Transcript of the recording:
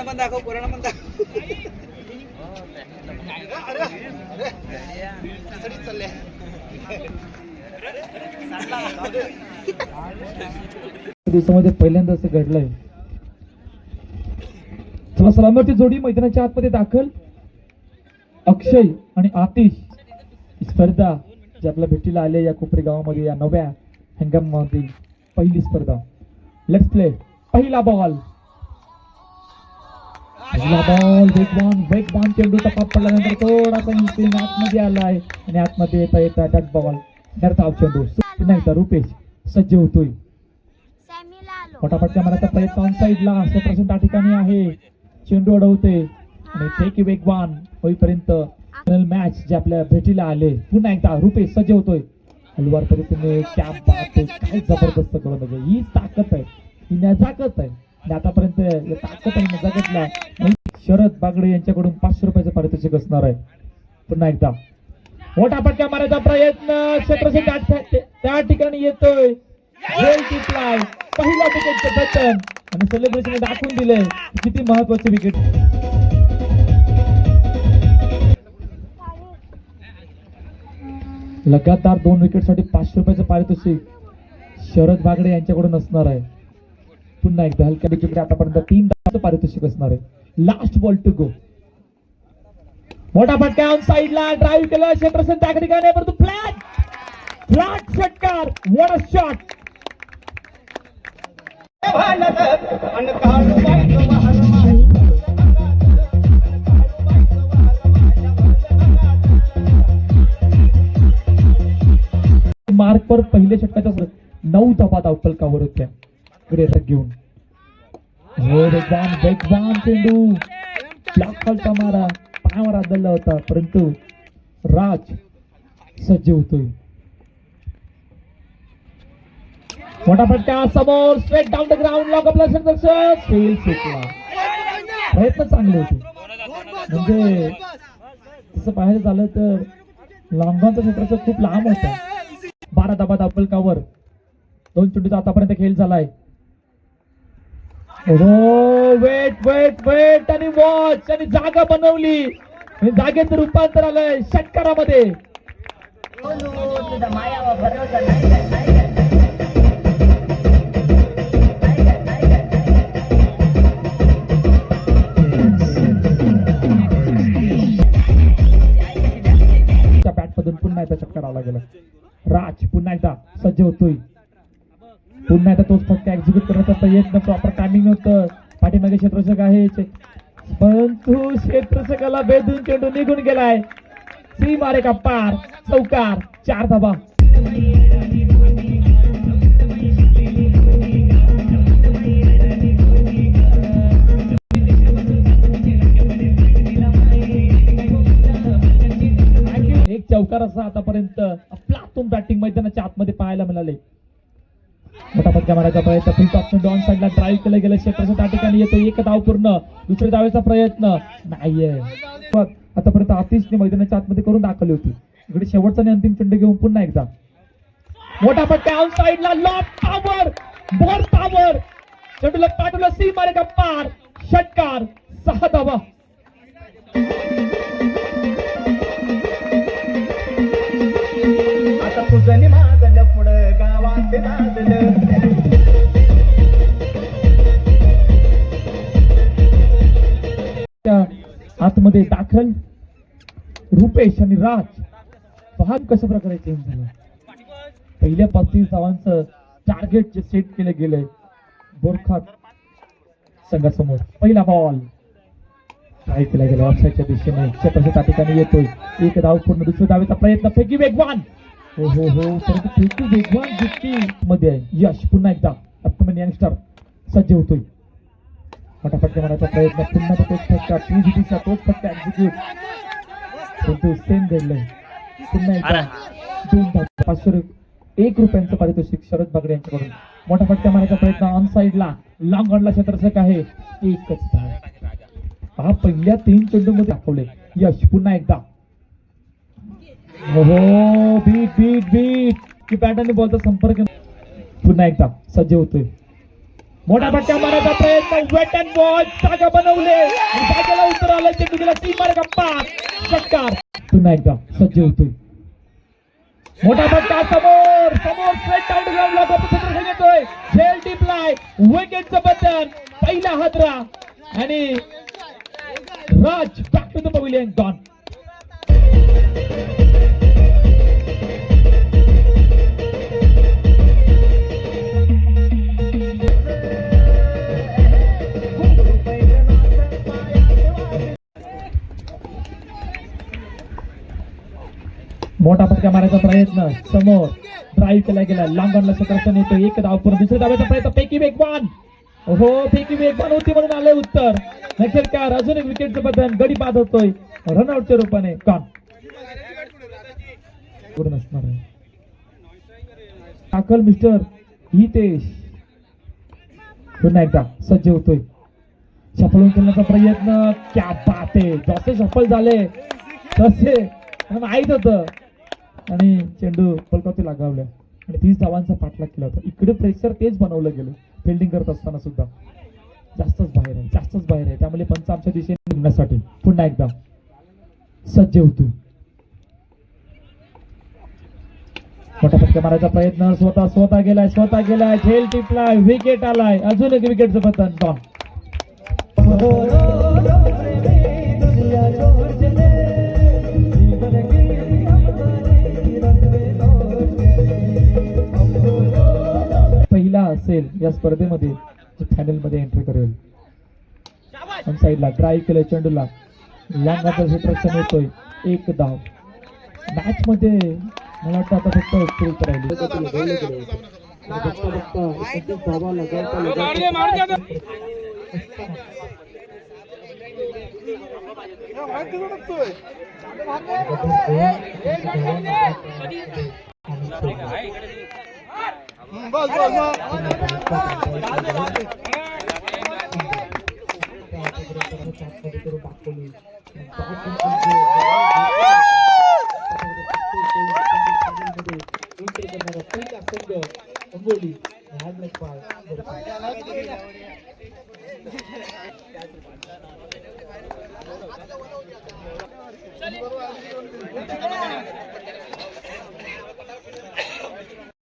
पोरांना पण दाखव पोरांना पण दाखव दिवसामध्ये पहिल्यांदा असं घडलंय चला सलामती जोडी मैदानाच्या आतमध्ये दाखल अक्षय आणि आतिश स्पर्धा जे आपल्या भेटीला आले या कोपरे गावामध्ये या नव्या हंगामामध्ये पहिली स्पर्धा लेट्स प्ले पहिला बॉल पहिला बॉल वेगवान वेगवान चेंडू टपात पडल्यानंतर थोडासा इंस्टिंग आतमध्ये आलाय आणि आतमध्ये येता येता डट बॉल धाव चेंडू पुन्हा एकदा रुपेश सज्ज होतोय. आलो. फटाफटच्या मारायचा प्रयत्न ऑन साईडला क्षेत्रक्षण त्या ठिकाणी आहे. चेंडू अडवते. आणि फेकी वेगवान होईपर्यंत फायनल मॅच जे आपल्या भेटीला आले. पुन्हा एकदा रुपेश सज्ज होतोय. हलवार पद्धतीने बात आहे, काय जबरदस्त म्हणजे ही ताकद आहे. ही नजाकत आहे. आणि आतापर्यंत या जगतला शरद बागडे यांच्याकडून पाचशे रुपयाचं पारितोषिक असणार आहे. पुन्हा एकदा. मोठा फटका मारायचा प्रयत्न. क्षेत्रक्षण त्या- ठिकाणी येतोय. पहिला विकेटचं बटन. आणि सेलिब्रेशन दाखवून दिले किती महत्त्वाचे विकेट लगातार दोन विकेटसाठी पाचशे रुपयाचं पारितोषिक शरद बागडे यांच्याकडून असणार आहे. पुन्हा एकदा हलक्या विकेटकडे आतापर्यंत तीन धावांचं पारितोषिक असणार आहे. लास्ट बॉल टू गो मोठा फटका ऑन साईडला ड्राईव्ह केला क्षेत्रसेन त्या ठिकाणी परंतु फ्लॅट फ्लॅट षटकार. वॉट अ शॉट मार्क पर पहिल्या षटकाच्या नऊ धाबा धावपलकावर होत्या. इकडे घेऊन. हो वेगवान वेगवान चेंडू. ब्लॉक खालचा मारा. पायावर आदळला होता परंतु राज सज्ज होतोय. मोठा फटका समोर स्ट्रेट डाऊन द ग्राउंड लॉक आपला सक्सेस फेल सुटला. प्रयत्न चांगले होते. म्हणजे तसं पाहायला झालं तर लॉंगॉनचं क्षेत्राचं खूप लांब होतं. बारा धाबा दाबलकावर दोन चेंडूचा आतापर्यंत खेळ झालाय. हो वेट वेट वेट आणि वॉच आणि जागा बनवली. जागेचं रूपांतर आलंय षटकारामध्ये. बॅट मधून पुन्हा एकदा षटकार आला गेला राज पुन्हा एकदा सज्ज होतोय. पुन्हा आता तोच फक्त एक्झिक्यूट करण्याचा प्रयत्न प्रॉपर टायमिंग नव्हतं. पाठीमागे क्षेत्ररक्षक आहे. परंतु क्षेत्ररक्षकाला बेदून चेंडू निघून गेलाय. सी मारे का पार. चौकार. चार धाबा एक चौकार असा आतापर्यंत आपला बॅटिंग मैदानाच्या आतमध्ये पाहायला मिळाले. मोठा फटका मारायचा प्रयत्न. फुल टॉप डॉन साईडला ड्राईव्ह केलं गेलं. क्षेत्राच्या त्या ठिकाणी येतो. एक धाव पूर्ण. दुसऱ्या धावेचा प्रयत्न. नाहीये. बघ, आतापर्यंत आतिशने मैदानाच्या आतमध्ये करून दाखवली होती. इकडे शेवटचा आणि अंतिम चेंडू घेऊन पुन्हा एकदा. मोठा फटका आउट साईडला लॉप टावर बॉल टावर चेंडूला पाठवलं. सी मारे का पार. षटकार. सहा धावा. मध्ये दाखल रुपेश आणि राज. पहा कशा प्रकारे चेंज झालं? पहिल्या पस्तीस धावांचं टार्गेट जे सेट केलं गेलंय बोरखात संघासमोर. पहिला बॉल काय केला गेला? ऑफसाईडच्या दिशेने. क्षेत्राच्या त्या ठिकाणी येतोय. एक धाव पूर्ण दुसऱ्या धावेचा प्रयत्न. फेकी वेगवान हो हो हो. परंतु फेकी वेगवानमध्ये आहे. यश पुन्हा एकदा अपकमिंग यंगस्टर सज्ज होतोय. फटाफट मारायचा प्रयत्न. पुन्हा तो तोच फटका. टी जीटीचा तोच फटका एक्झिक्यूट परंतु सेम घडलंय पुन्हा एकदा दोन पाचशे एक रुपयांचं पारितोषिक शरद बागडे यांच्याकडून. मोठा फटका मारायचा प्रयत्न ऑन साईडला लॉंग ऑनला क्षेत्ररक्षक आहे. एकच धाव. हा पहिल्या तीन चेंडू मध्ये दाखवले. यश पुन्हा एकदा. हो बीट बीट बीट की बॅटाने बॉलचा संपर्क पुन्हा एकदा सज्ज होतोय. मोठा फटका मारायचा प्रयत्न. वेट अँड बॉल जागा बनवले. जागेला उत्तर आलं चेंडू तीन सीमार गप्पा षटकार पुन्हा एकदा सज्ज होतो मोठा फटका समोर समोर स्ट्रेट आउट ग्राउंडला गोपीचंद्र घेतोय झेल टिपलाय विकेटचं बटन. पहिला हादरा. आणि Raj back to the pavilion gone मोठा फटका मारायचा प्रयत्न. समोर ड्राईव्ह केला गेला. लांबणला क्षेत्रस्थान येतो एक धाव पूर्ण दुसऱ्या धावायचा प्रयत्न. पैकी वेगवान हो पैकी वेगवान होती म्हणून आले उत्तर. नखेलकार अजून एक विकेटचं बदल गडी बाद होतोय रनआउटच्या रूपाने. कॉन पूर्ण असणार आहे. टाकल मिस्टर हितेश. पुन्हा एकदा सज्ज होतोय. सफल खेळण्याचा प्रयत्न. क्या पाते जसे सफल झाले तसे. माहीत होतं आणि चेंडू पलकावती लागावल्या आणि तीस धावांचा पाठलाग केला होता इकडे प्रेशर तेच बनवलं गेलं फिल्डिंग करत असताना सुद्धा जास्तच बाहेर आहे जास्तच बाहेर आहे त्यामुळे पंच आमच्या दिशेने निघण्यासाठी पुन्हा एकदा सज्ज होतो मोठा फटका मारायचा प्रयत्न स्वतः स्वतः गेलाय स्वतः गेलाय झेल टिपलाय विकेट आलाय अजून एक विकेटचं पतन डॉन असेल या स्पर्धेमध्ये फायनलमध्ये एंट्री करेल साईडला ट्राय केलं चेंडूला लांबाचा प्रश्न येतोय एक धाव मॅच मध्ये मला वाटतं आता फक्त राहिले બસ અંબોલી યાદ રાખવા